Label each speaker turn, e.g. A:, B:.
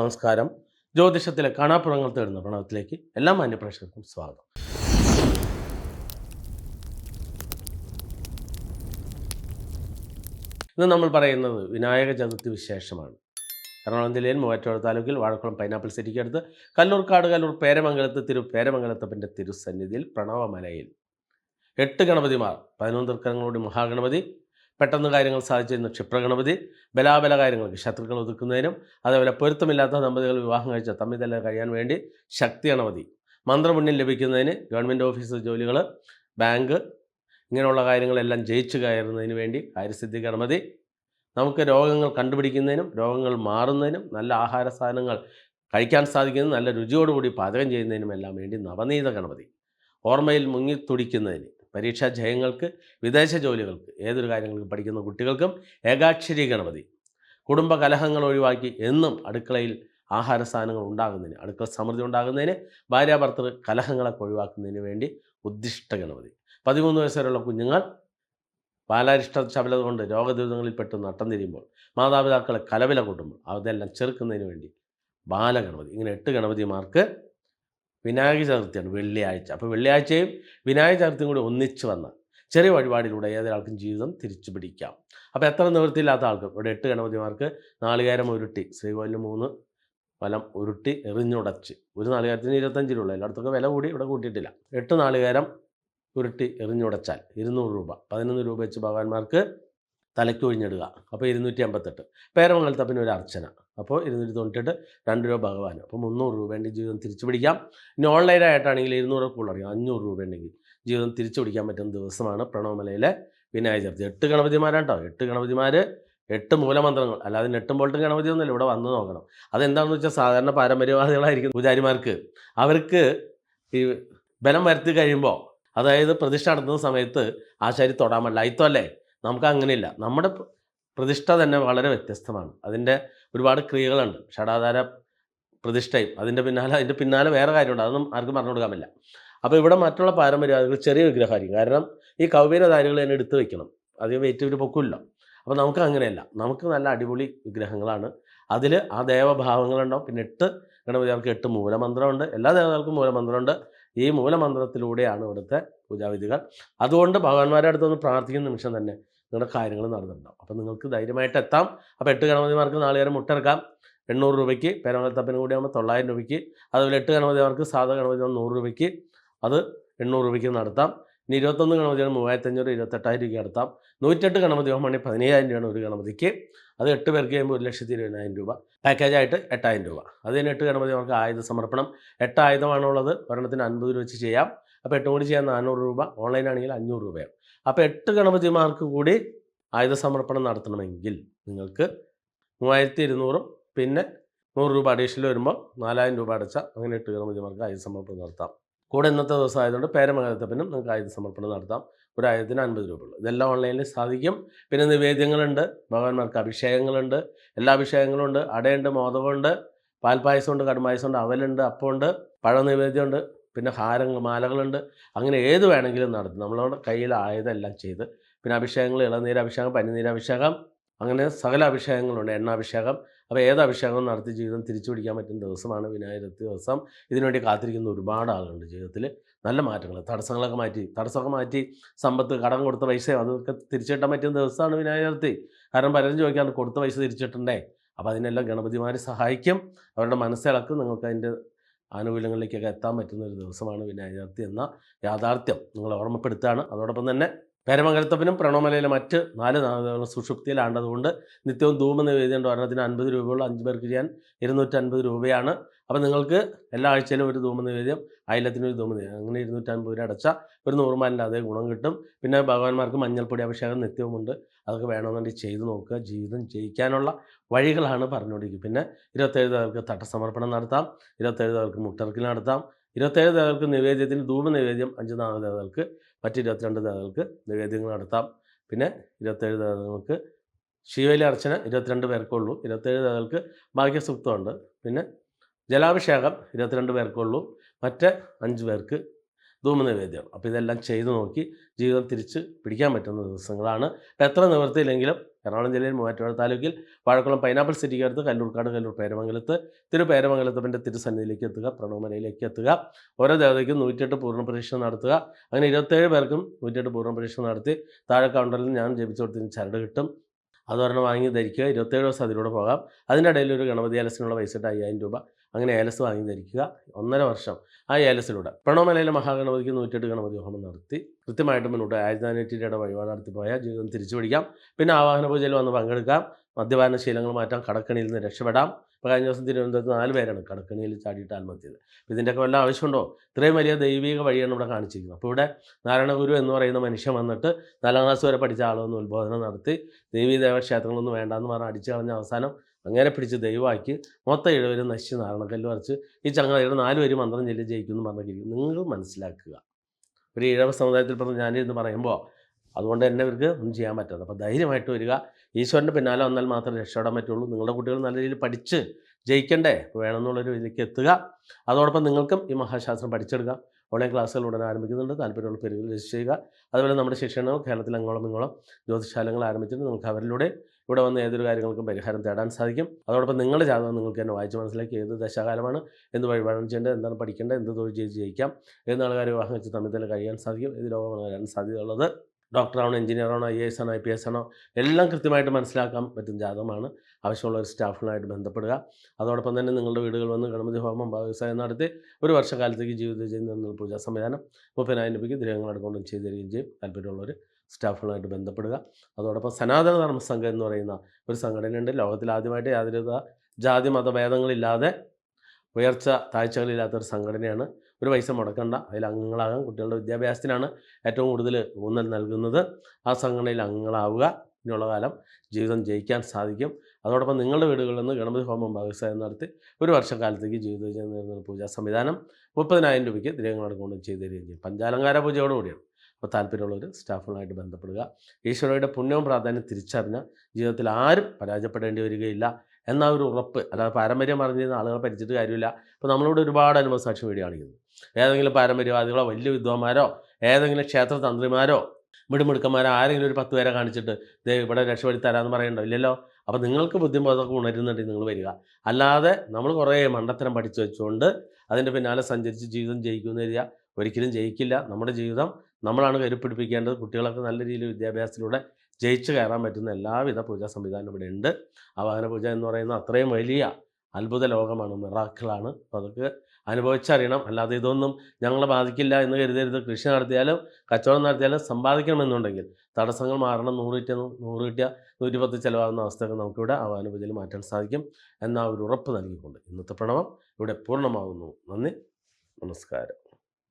A: നമസ്കാരം. ജ്യോതിഷത്തിലെ കാണാപ്പുറങ്ങൾ തേടുന്ന പ്രണവത്തിലേക്ക് എല്ലാ മാന്യപ്രേക്ഷകർക്കും സ്വാഗതം. ഇന്ന് നമ്മൾ പറയുന്നത് വിനായക ചതുർത്ഥി വിശേഷമാണ്. എറണാകുളം ജില്ലയിൽ മൂവാറ്റുപുഴ താലൂക്കിൽ വാഴക്കുളം പൈനാപ്പിൾ സിറ്റിക്ക് അടുത്ത് കല്ലൂർക്കാട് കല്ലൂർ പേരമംഗലത്ത് തിരു പേരമംഗലത്തപ്പന്റെ തിരുസന്നിധിയിൽ പ്രണവമലയിൽ. എട്ട് ഗണപതിമാർ പതിനൊന്ന് തൃക്കങ്ങളോട് മഹാഗണപതി പെട്ടെന്ന് കാര്യങ്ങൾ സാധിച്ചിരുന്ന ക്ഷിപ്രഗണപതി ബലാബല കാര്യങ്ങൾക്ക് ശത്രുക്കൾ ഒതുക്കുന്നതിനും അതേപോലെ പൊരുത്തമില്ലാത്ത ദമ്പതികൾ വിവാഹം കഴിച്ച തമ്മിൽ കഴിയാൻ വേണ്ടി ശക്തി ഗണപതി മന്ത്രപുണ്യം ലഭിക്കുന്നതിന് ഗവൺമെന്റ് ഓഫീസ് ജോലികൾ ബാങ്ക് ഇങ്ങനെയുള്ള കാര്യങ്ങളെല്ലാം ജയിച്ചു കയറുന്നതിന് വേണ്ടി കാര്യസിദ്ധി ഗണപതി നമുക്ക് രോഗങ്ങൾ കണ്ടുപിടിക്കുന്നതിനും രോഗങ്ങൾ മാറുന്നതിനും നല്ല ആഹാര സാധനങ്ങൾ കഴിക്കാൻ സാധിക്കുന്നതിനും നല്ല രുചിയോടുകൂടി പാചകം ചെയ്യുന്നതിനും എല്ലാം വേണ്ടി നവനീത ഗണപതി ഓർമ്മയിൽ മുങ്ങി തുടിക്കുന്നതിന് പരീക്ഷാ ജയങ്ങൾക്ക് വിദേശ ജോലികൾക്ക് ഏതൊരു കാര്യങ്ങൾക്ക് പഠിക്കുന്ന കുട്ടികൾക്കും ഏകാക്ഷരീ ഗണപതി കുടുംബ കലഹങ്ങൾ ഒഴിവാക്കി എന്നും അടുക്കളയിൽ ആഹാര സാധനങ്ങൾ ഉണ്ടാകുന്നതിന് അടുക്കള സമൃദ്ധി ഉണ്ടാകുന്നതിന് ഭാര്യാഭർത്തൃ കലഹങ്ങളൊക്കെ ഒഴിവാക്കുന്നതിന് വേണ്ടി ഉദ്ദിഷ്ട ഗണപതി പതിമൂന്ന് വയസ്സുവരെയുള്ള കുഞ്ഞുങ്ങൾ ബാലാരിഷ്ട ശബലത കൊണ്ട് രോഗദുരിതങ്ങളിൽപ്പെട്ട് നട്ടം തിരിയുമ്പോൾ മാതാപിതാക്കളെ കലവില കൂട്ടുമ്പോൾ അതെല്ലാം ചെറുക്കുന്നതിന് വേണ്ടി ബാലഗണപതി. ഇങ്ങനെ എട്ട് ഗണപതിമാർക്ക് വിനായക ചതുർത്ഥിയാണ് വെള്ളിയാഴ്ച. അപ്പോൾ വെള്ളിയാഴ്ചയും വിനായക ചതുർത്ഥിയും കൂടി ഒന്നിച്ച് വന്ന് ചെറിയ വഴിപാടിലൂടെ ഏതൊരാൾക്കും ജീവിതം തിരിച്ചു പിടിക്കാം. അപ്പോൾ എത്ര നിവൃത്തിയില്ലാത്ത ആൾക്കും ഇവിടെ എട്ട് ഗണപതിമാർക്ക് നാളികേരം ഉരുട്ടി ശ്രീകോവിലിന് മൂന്ന് ഫലം ഉരുട്ടി എറിഞ്ഞുടച്ച്. ഒരു നാളികേരത്തിന് ഇരുപത്തഞ്ച് രൂപ എല്ലായിടത്തൊക്കെ വില കൂടി ഇവിടെ കൂട്ടിയിട്ടില്ല. എട്ട് നാളികേരം ഉരുട്ടി എറിഞ്ഞുടച്ചാൽ ഇരുന്നൂറ് രൂപ. പതിനൊന്ന് രൂപ വെച്ച് ഭഗവാന്മാർക്ക് തലയ്ക്ക് ഒഴിഞ്ഞിടുക അപ്പോൾ ഇരുന്നൂറ്റി അമ്പത്തെട്ട് പേരമംഗലത്തപ്പിന് ഒരു അർച്ചന. അപ്പോൾ ഇരുന്നൂറ്റി തൊണ്ണൂറ്റെട്ട് രണ്ട് രൂപ ഭഗവാൻ അപ്പോൾ മുന്നൂറ് രൂപേന്റെ ജീവിതം തിരിച്ചു പിടിക്കാം. ഇനി ഓൺലൈനായിട്ടാണെങ്കിൽ ഇരുന്നൂറ് കൂടുതൽ അഞ്ഞൂറ് രൂപ ഉണ്ടെങ്കിൽ ജീവിതം തിരിച്ചു പിടിക്കാൻ പറ്റുന്ന ദിവസമാണ് പ്രണവമലയിലെ വിനായക ചതുർത്ഥി. എട്ട് ഗണപതിമാരാണ് കേട്ടോ എട്ട് ഗണപതിമാർ എട്ട് മൂലമന്ത്രങ്ങൾ. അല്ലാതെ നെട്ടും പോൾട്ടും ഗണപതി ഒന്നുമില്ല ഇവിടെ വന്ന് നോക്കണം. അതെന്താണെന്ന് വെച്ചാൽ സാധാരണ പാരമ്പര്യവാദികളായിരിക്കും പൂജാരിമാർക്ക്. അവർക്ക് ഈ ബലം വരുത്തി കഴിയുമ്പോൾ അതായത് പ്രതിഷ്ഠ നടത്തുന്ന സമയത്ത് ആശാരി തൊടാൻ പാടില്ല അയിത്തല്ലേ നമുക്ക് അങ്ങനെയില്ല. നമ്മുടെ പ്രതിഷ്ഠ തന്നെ വളരെ വ്യത്യസ്തമാണ്. അതിന്റെ ഒരുപാട് ക്രിയകളുണ്ട്. ഷടാധാര പ്രതിഷ്ഠയും അതിന്റെ പിന്നാലെ അതിന്റെ പിന്നാലെ വേറെ കാര്യമുണ്ട്. അതൊന്നും ആർക്കും പറഞ്ഞു കൊടുക്കാൻ പറ്റില്ല അപ്പോൾ ഇവിടെ മറ്റുള്ള പാരമ്പര്യവാദികൾ ചെറിയ വിഗ്രഹമായിരിക്കും കാരണം ഈ കൗവീരധാരികൾ തന്നെ എടുത്തു വെക്കണം. അധികം വെയിറ്റ് ഒരു പൊക്കില്ല. അപ്പോൾ നമുക്ക് അങ്ങനെയല്ല. നമുക്ക് നല്ല അടിപൊളി വിഗ്രഹങ്ങളാണ്. അതിൽ ആ ദേവഭാവങ്ങളുണ്ടാവും പിന്നെ എട്ട് ഗണപതികൾക്ക് എട്ട് മൂലമന്ത്രമുണ്ട്. എല്ലാ ദേവതകൾക്കും മൂലമന്ത്രമുണ്ട്. ഈ മൂലമന്ത്രത്തിലൂടെയാണ് ഇവിടുത്തെ പൂജാവിധികൾ. അതുകൊണ്ട് ഭഗവാന്മാരുടെ അടുത്തൊന്ന് പ്രാർത്ഥിക്കുന്ന നിമിഷം തന്നെ നിങ്ങളുടെ കാര്യങ്ങൾ നടന്നിട്ടുണ്ടാവും. അപ്പോൾ നിങ്ങൾക്ക് ധൈര്യമായിട്ട് എത്താം. അപ്പോൾ എട്ട് ഗണപതിമാർക്ക് നാളികേരം മുട്ടിറക്കാം എണ്ണൂറ് രൂപയ്ക്ക് പേരമംഗലത്തപ്പനും കൂടി ആകുമ്പോൾ തൊള്ളായിരം രൂപയ്ക്ക്. അതുപോലെ എട്ട് ഗണപതിമാർക്ക് സാധാ ഗണപതി നൂറ് രൂപയ്ക്ക്. അത് എണ്ണൂറ് രൂപയ്ക്ക് നടത്താം. ഇനി ഇരുപത്തൊന്ന് ഗണപതിയാണ് മൂവായിരത്തഞ്ഞൂറ് ഇരുപത്തെട്ടായിരം രൂപയ്ക്ക് നടത്താം. നൂറ്റെട്ട് ഗണപതി ഹോമണി പതിനയ്യായിരം രൂപയാണ് ഒരു ഗണപതിക്ക്. അത് എട്ട് പേർക്ക് കഴിയുമ്പോൾ ഒരു ലക്ഷത്തി ഇരുപതിനായിരം രൂപ. പാക്കേജായിട്ട് എട്ടായിരം രൂപ. അതിന് എട്ട് ഗണപതി അവർക്ക് ആയുധ സമർപ്പണം. എട്ട് ആയുധമാണുള്ളത്. ഒരെണ്ണത്തിന് അൻപത് രൂപ വെച്ച് ചെയ്യാം. അപ്പോൾ എട്ടും കൂടി ചെയ്യാൻ നാനൂറ് രൂപ. ഓൺലൈനാണെങ്കിൽ അഞ്ഞൂറ് രൂപയാണ്. അപ്പോൾ എട്ട് ഗണപതിമാർക്ക് കൂടി ആയുധ സമർപ്പണം നടത്തണമെങ്കിൽ നിങ്ങൾക്ക് മൂവായിരത്തി ഇരുന്നൂറും പിന്നെ നൂറ് രൂപ അഡീഷണൽ വരുമ്പോൾ നാലായിരം രൂപ അടച്ചാൽ അങ്ങനെ എട്ട് ഗണപതിമാർക്ക് ആയുധ സമർപ്പണം നടത്താം. കൂടെ ഇന്നത്തെ ദിവസം ആയതുകൊണ്ട് പേരമംഗലത്തപ്പനും നിങ്ങൾക്ക് ആയുധ സമർപ്പണം നടത്താം. ഒരു ആയിരത്തിന് അൻപത് രൂപ ഉള്ളൂ. ഇതെല്ലാം ഓൺലൈനിൽ സാധിക്കും. പിന്നെ നിവേദ്യങ്ങളുണ്ട്. ഭഗവാന്മാർക്ക് അഭിഷേകങ്ങളുണ്ട്. എല്ലാ അഭിഷേകങ്ങളും ഉണ്ട് അടയുണ്ട് മോദകമുണ്ട്. പാൽപ്പായസമുണ്ട് കടുംപായസമുണ്ട് അവലുണ്ട് അപ്പമുണ്ട് പഴ നിവേദ്യമുണ്ട് പിന്നെ ഹാരങ്ങൾ മാലകളുണ്ട്. അങ്ങനെ ഏത് വേണമെങ്കിലും നടത്തും. നമ്മളവിടെ കയ്യിലായതെല്ലാം ചെയ്ത്. പിന്നെ അഭിഷേകങ്ങൾ ഇളനീരഭിഷേകം പനിനീരഭിഷേകം അങ്ങനെ സകല അഭിഷേകങ്ങളുണ്ട്. എണ്ണാഭിഷേകം. അപ്പോൾ ഏത് അഭിഷേകവും നടത്തി ജീവിതം തിരിച്ചു പിടിക്കാൻ പറ്റുന്ന ദിവസമാണ് വിനായക ദിവസം. ഇതിനുവേണ്ടി കാത്തിരിക്കുന്ന ഒരുപാട് ആളുകളുണ്ട് ജീവിതത്തിൽ. നല്ല മാറ്റങ്ങൾ തടസ്സങ്ങളൊക്കെ മാറ്റി. തടസ്സമൊക്കെ മാറ്റി സമ്പത്ത് കടം കൊടുത്ത പൈസ അതൊക്കെ തിരിച്ചിട്ടാൻ പറ്റുന്ന ദിവസമാണ് വിനായക ചതുർത്ഥി കാരണം പലരും ചോദിക്കാറുണ്ട് കൊടുത്ത പൈസ തിരിച്ചിട്ടുണ്ടേ? അപ്പോൾ അതിനെല്ലാം ഗണപതിമാർ സഹായിക്കും. അവരുടെ മനസ്സിളക്കും. നിങ്ങൾക്ക് അതിന്റെ ആനുകൂല്യങ്ങളിലേക്കൊക്കെ എത്താൻ പറ്റുന്ന ഒരു ദിവസമാണ് വിനായക ചതുർത്ഥി എന്ന യാഥാർത്ഥ്യം നിങ്ങൾ ഓർമ്മപ്പെടുത്തുകയാണ്. അതോടൊപ്പം തന്നെ പേരമംഗലത്തപ്പനും പ്രണവമലയിലെ മറ്റ് നാല് നാമതകളും സുഷുപ്തിയിലാണ്ടതുകൊണ്ട് നിത്യവും ധൂമ നിവേദ്യം ഒരെണ്ണത്തിന് അൻപത് രൂപയുള്ള. അഞ്ച് പേർക്ക് ചെയ്യാൻ ഇരുന്നൂറ്റൻപത് രൂപയാണ്. അപ്പോൾ നിങ്ങൾക്ക് എല്ലാ ആഴ്ചയിലും ഒരു ധൂമ നിവേദ്യം അയലത്തിന് ഒരു ധൂമ നിവേദ്യം അങ്ങനെ ഇരുന്നൂറ്റൻപത് രൂപ അടച്ചാൽ ഒരു നൂറുമാലിന്റെ അതേ ഗുണം കിട്ടും. പിന്നെ ഭഗവാന്മാർക്ക് മഞ്ഞൾപ്പൊടി അഭിഷേകം നിത്യവുമുണ്ട്. അതൊക്കെ വേണമെന്നുണ്ടെങ്കിൽ ചെയ്തു നോക്കുക. ജീവിതം ജയിക്കാനുള്ള വഴികളാണ് പറഞ്ഞുകൊണ്ടിരിക്കുന്നത്. പിന്നെ ഇരുപത്തേഴ് തകർക്ക് തട്ടസമർപ്പണം നടത്താം. ഇരുപത്തേഴ് തകർക്ക് മുട്ടർക്കിൽ നടത്താം. ഇരുപത്തേഴ് ദേവർക്ക് നിവേദ്യത്തിന് ധൂമ നിവേദ്യം. അഞ്ച് നാല് ദേവർക്ക് മറ്റ് ഇരുപത്തിരണ്ട് ദേവതകൾക്ക് നിവേദ്യങ്ങൾ നടത്താം. പിന്നെ ഇരുപത്തേഴ് ദേവതകൾക്ക് ശിവലി അർച്ചന ഇരുപത്തിരണ്ട് പേർക്കുള്ളൂ. ഇരുപത്തേഴ് ദേവതകൾക്ക് ഭാഗ്യസൂക്തമുണ്ട്. പിന്നെ ജലാഭിഷേകം ഇരുപത്തിരണ്ട് പേർക്കുള്ളൂ. മറ്റ് അഞ്ച് പേർക്ക് ധൂമനിവേദ്യം അപ്പോൾ ഇതെല്ലാം ചെയ്തു നോക്കി ജീവിതം തിരിച്ച് പിടിക്കാൻ പറ്റുന്ന ദിവസങ്ങളാണ്. എത്ര നിവൃത്തിയില്ലെങ്കിലും എറണാകുളം ജില്ലയിൽ മൂവാറ്റുപുഴ താലൂക്കിൽ വാഴക്കുളം പൈനാപ്പിൾ സിറ്റിക്ക് അടുത്ത് കല്ലൂർക്കാട് കല്ലൂർ പേരമംഗലത്ത്. തിരു പേരമംഗലത്തപ്പന്റെ തിരുസന്നിധിയിലേക്ക് എത്തുക പ്രണവമലയിലേക്ക് എത്തുക. ഓരോ ദേവതയ്ക്കും നൂറ്റിയെട്ട് പൂർണ പരീക്ഷ നടത്തുക. അങ്ങനെ ഇരുപത്തേഴ് പേർക്കും നൂറ്റിയെട്ട് പൂർണ പരീക്ഷ നടത്തി താഴെ കൗണ്ടറിൽ ഞാൻ ജപിച്ചു കൊടുത്തതിന് ചരട് കിട്ടും. അതൊരെണ്ണം വാങ്ങി ധരിക്കുക. ഇരുപത്തേഴ് ദിവസം അതിലൂടെ പോകാം. അതിന്റെ ഇടയിൽ ഒരു ഗണപതി അലസിനുള്ള പൈസ ഇട്ട് അയ്യായിരം രൂപ. അങ്ങനെ ഏലസ് വാങ്ങി ധരിക്കുക. ഒന്നര വർഷം ആ ഏലസിലൂടെ. പ്രണവമലയിലെ മഹാഗണപതിക്ക് നൂറ്റെട്ട് ഗണപതി ഹോമം നടത്തി. കൃത്യമായിട്ട് മുന്നോട്ട് ആയിരത്തി വഴിപാട് നടത്തി പോയാൽ ജീവിതം തിരിച്ചു പിടിക്കാം. പിന്നെ ആവാഹന പൂജയിൽ വന്ന് പങ്കെടുക്കാം. മദ്യപാന ശീലങ്ങൾ മാറ്റാം. കടക്കണിയിൽ നിന്ന് രക്ഷപ്പെടാം. ഇപ്പോൾ കഴിഞ്ഞ ദിവസം തിരുവനന്തപുരത്ത് നാല് പേരാണ് കടക്കണിയിൽ ചാടിയിട്ട് ആത്മഹത്യ അപ്പോൾ ഇതിന്റെയൊക്കെ വല്ല ആവശ്യമുണ്ടോ? ഇത്രയും വലിയ ദൈവിക വഴിയാണ് ഇവിടെ കാണിച്ചിരിക്കുന്നത്. അപ്പോൾ ഇവിടെ നാരായണഗുരു എന്ന് പറയുന്ന മനുഷ്യൻ വന്നിട്ട് നാലാം ക്ലാസ് വരെ പഠിച്ച ആളൊന്ന് ഉത്ബോധനം നടത്തി. ദേവീ ദേവക്ഷേത്രങ്ങളൊന്നും വേണ്ടാന്ന് പറഞ്ഞ് അടിച്ചു കളഞ്ഞ അവസാനം അങ്ങനെ പിടിച്ച് ദൈവമാക്കി മൊത്തം ഏഴുപേരും നശിച്ച് നാരണക്കല്ല് വരച്ച് ഈ ചങ്ങലയുടെ നാല് പേര് മന്ത്രം ചൊല്ലി ജയിക്കുമെന്ന് പറഞ്ഞിരിക്കും നിങ്ങൾ മനസ്സിലാക്കുക. ഒരു ഈഴവ സമുദായത്തിൽ പറഞ്ഞ് ഞാനിരുന്ന് പറയുമ്പോൾ അതുകൊണ്ട് തന്നെ ഇവർക്ക് ഒന്നും ചെയ്യാൻ പറ്റാതെ അപ്പോൾ ധൈര്യമായിട്ട് വരിക. ഈശ്വരന്റെ പിന്നാലെ വന്നാൽ മാത്രമേ രക്ഷപ്പെടാൻ പറ്റുള്ളൂ. നിങ്ങളുടെ കുട്ടികൾ നല്ല രീതിയിൽ പഠിച്ച് ജയിക്കണ്ടേ? വേണമെന്നുള്ളൊരു ഇതിലേക്ക് എത്തുക. അതോടൊപ്പം നിങ്ങൾക്കും ഈ മഹാശാസ്ത്രം പഠിച്ചെടുക്കുക ഓൺലൈൻ ക്ലാസ്സുകൾ ഉടനെ ആരംഭിക്കുന്നുണ്ട്. താല്പര്യമുള്ള പേരുകൾ രജിസ്റ്റർ ചെയ്യുക. അതുപോലെ നമ്മുടെ ശിക്ഷണവും കേരളത്തിൽ അങ്ങോളം ഇങ്ങോളം ജ്യോതിശാലങ്ങൾ ആരംഭിച്ചിട്ട് നിങ്ങൾക്ക് അവരിലൂടെ ഇവിടെ വന്ന് ഏതൊരു കാര്യങ്ങൾക്കും പരിഹാരം തേടാൻ സാധിക്കും. അതോടൊപ്പം നിങ്ങളുടെ ജാതകം നിങ്ങൾക്ക് തന്നെ വായിച്ച് മനസ്സിലാക്കി ഏത് ദശാകാലമാണ് എന്ത് വഴിപാടും ചെയ്യേണ്ടത് എന്താണ് പഠിക്കേണ്ടത് എന്ത് തൊഴിൽ ചെയ്ത് ജയിക്കാം ഏത് ആൾക്കാർ വിവാഹം വെച്ച് തമ്മിൽ തന്നെ കഴിയാൻ സാധിക്കും. ഏത് രോഗമാണ് വരാൻ സാധ്യതയുള്ളത്. ഡോക്ടറാണോ എഞ്ചിനീയറാണോ ഐ എ എസ് ആണോ ഐ പി എസ് ആണോ എല്ലാം കൃത്യമായിട്ട് മനസ്സിലാക്കാൻ പറ്റും ജാതകമാണ്. ആവശ്യമുള്ള ഒരു സ്റ്റാഫുകളായിട്ട് ബന്ധപ്പെടുക. അതോടൊപ്പം തന്നെ നിങ്ങളുടെ വീടുകൾ വന്ന് ഗണപതി ഹോമം വ്യവസായം നടത്തി ഒരു വർഷക്കാലത്തേക്ക് ജീവിത ചെയ്യുന്ന പൂജാ സംവിധാനം മുപ്പതിനായിരം രൂപയ്ക്ക് ദ്രവങ്ങൾ അടക്കം ചെയ്തു തരികയും ചെയ്യും. താല്പര്യമുള്ളവർ സ്റ്റാഫുകളായിട്ട് ബന്ധപ്പെടുക. അതോടൊപ്പം സനാതന ധർമ്മ സംഘം എന്ന് പറയുന്ന ഒരു സംഘടനയുണ്ട്. ലോകത്തിൽ ആദ്യമായിട്ട് യാതൊരു ജാതി മതഭേദങ്ങളില്ലാതെ ഉയർച്ച താഴ്ചകളില്ലാത്ത ഒരു സംഘടനയാണ്. ഒരു പൈസ മുടക്കണ്ട. അതിൽ അംഗങ്ങളാകാം കുട്ടികളുടെ വിദ്യാഭ്യാസത്തിനാണ് ഏറ്റവും കൂടുതൽ ഊന്നൽ നൽകുന്നത്. ആ സംഘടനയിൽ അംഗങ്ങളാവുക. ഇനിയുള്ള കാലം ജീവിതം ജയിക്കാൻ സാധിക്കും. അതോടൊപ്പം നിങ്ങളുടെ വീടുകളിൽ നിന്ന് ഗണപതി ഹോമം വ്യവസായം നടത്തി ഒരു വർഷക്കാലത്തേക്ക് ജീവിത പൂജാ സംവിധാനം മുപ്പതിനായിരം രൂപയ്ക്ക് ദ്രവങ്ങൾ കൊണ്ട് ചെയ്തു തരികയും ചെയ്യും. പഞ്ചാലങ്കാര പൂജയോടുകൂടിയാണ്. അപ്പോൾ താല്പര്യമുള്ളവർ സ്റ്റാഫുകളായിട്ട് ബന്ധപ്പെടുക. ഈശ്വരയുടെ പുണ്യവും പ്രാധാന്യം തിരിച്ചറിഞ്ഞ ജീവിതത്തിൽ ആരും പരാജയപ്പെടേണ്ടി വരികയില്ല എന്ന ഒരു ഉറപ്പ് അല്ലാതെ പാരമ്പര്യം പറഞ്ഞിരുന്ന ആളുകളെ പരിചിട്ട് കാര്യമില്ല. അപ്പോൾ നമ്മളോട് ഒരുപാട് അനുഭവസാക്ഷി വീഡിയോ കാണിക്കുന്നു. ഏതെങ്കിലും പാരമ്പര്യവാദികളോ വലിയ വിദ്വാന്മാരോ ഏതെങ്കിലും ക്ഷേത്ര തന്ത്രിമാരോ മിടുമിടുക്കന്മാരോ ആരെങ്കിലും ഒരു പത്ത് പേരെ കാണിച്ചിട്ട് ദേ ഇവിടെ രക്ഷപ്പെടുത്തി തരാമെന്ന് പറയണ്ടോ ഇല്ലല്ലോ. അപ്പോൾ നിങ്ങൾക്ക് ബുദ്ധിമുട്ടൊക്കെ ഉണരുന്നുണ്ടെങ്കിൽ നിങ്ങൾ വരിക. അല്ലാതെ നമ്മൾ കുറേ മണ്ടത്തരം പഠിച്ചു വെച്ചുകൊണ്ട് അതിന്റെ പിന്നാലെ സഞ്ചരിച്ച് ജീവിതം ജയിക്കുമെന്ന് വരിക ഒരിക്കലും ജയിക്കില്ല. നമ്മുടെ ജീവിതം നമ്മളാണ് കരുപ്പിടിപ്പിക്കേണ്ടത്. കുട്ടികളൊക്കെ നല്ല രീതിയിൽ വിദ്യാഭ്യാസത്തിലൂടെ ജയിച്ച് കയറാൻ പറ്റുന്ന എല്ലാവിധ പൂജാ സംവിധാനം ഇവിടെ ഉണ്ട്. ആവാഹന പൂജ എന്ന് പറയുന്ന അത്രയും വലിയ അത്ഭുത ലോകമാണ് മിറാക്കിളാണ്. അപ്പോൾ അതൊക്കെ അനുഭവിച്ചറിയണം. അല്ലാതെ ഇതൊന്നും ഞങ്ങളെ ബാധിക്കില്ല എന്ന് കരുതരുത്. കൃഷി നടത്തിയാലും കച്ചവടം നടത്തിയാലും സമ്പാദിക്കണമെന്നുണ്ടെങ്കിൽ തടസ്സങ്ങൾ മാറണം. നൂറ് കിട്ടിയ നൂറ് കിട്ടിയ നൂറ്റിപ്പത്ത് ചിലവാകുന്ന അവസ്ഥയൊക്കെ നമുക്കിവിടെ ആവാഹന പൂജയിൽ മാറ്റാൻ സാധിക്കും എന്ന ഒരു ഉറപ്പ് നൽകിക്കൊണ്ട് ഇന്നത്തെ പ്രണവം ഇവിടെ പൂർണമാകുന്നു നന്ദി. നമസ്കാരം.